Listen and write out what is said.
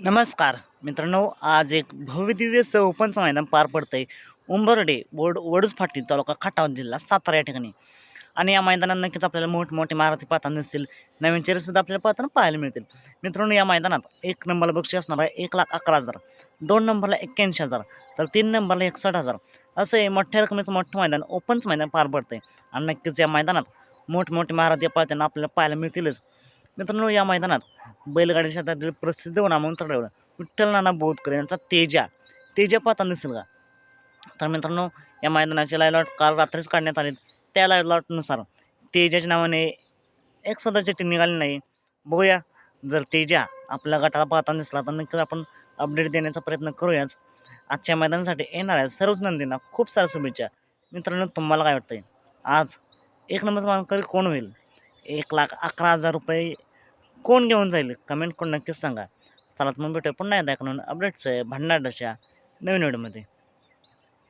नमस्कार मित्रांनो आज एक भव्यदिव्य स ओपनचं मैदान पार पडतं आहे उंबरडे बोर्ड वडूज फाटी तालुका खटाव जिल्हा सातारा या ठिकाणी. आणि या मैदानात नक्कीच आपल्याला मोठमोठे मारुती पाहताना दिसतील नवीन चेहरेसुद्धा आपल्याला पाहताना पाहायला मिळतील. मित्रांनो या मैदानात एक नंबरला बक्षी असणार आहे एक लाख अकरा हजार दोन नंबरला एक्क्याऐंशी हजार तर तीन नंबरला एकसष्ट हजार असं हे मोठ्या रकमेचं मोठं मैदान ओपनचं मैदान पार पडतं आहे आणि नक्कीच या मैदानात मोठमोठे महाराज पाहताना आपल्याला पाहायला मिळतीलच. मित्रांनो या मैदानात बैलगाडी क्षेत्रातील प्रसिद्ध नामांतर ठेवलं विठ्ठल नाना बोधकर यांचा तेजा. तेजा पाहता दिसेल का? तर मित्रांनो या मैदानाचे लायलॉट लॉट काल रात्रीच काढण्यात आले त्या लायलॉटनुसार लॉटनुसार तेजाच्या नावाने एक स्वतःची टीम निघाली नाही. बघूया जर तेजा आपल्या गटाला पाहताना दिसला तर नक्कीच आपण अपडेट देण्याचा प्रयत्न करूयाच. आजच्या मैदानासाठी येणाऱ्या सर्वच नंदींना खूप साऱ्या शुभेच्छा. मित्रांनो तुम्हाला काय वाटतंय? आज एक नंबर मानकरी कोण होईल? एक लाख अकरा हजार रुपये कोण घेऊन जाईल? कमेंट करून नक्कीच सांगा. चला तर मग भेटूया पुन्हा एकदा एका नवीन अपडेट्स आहे भंडारच्या नवीन व्हिडिओमध्ये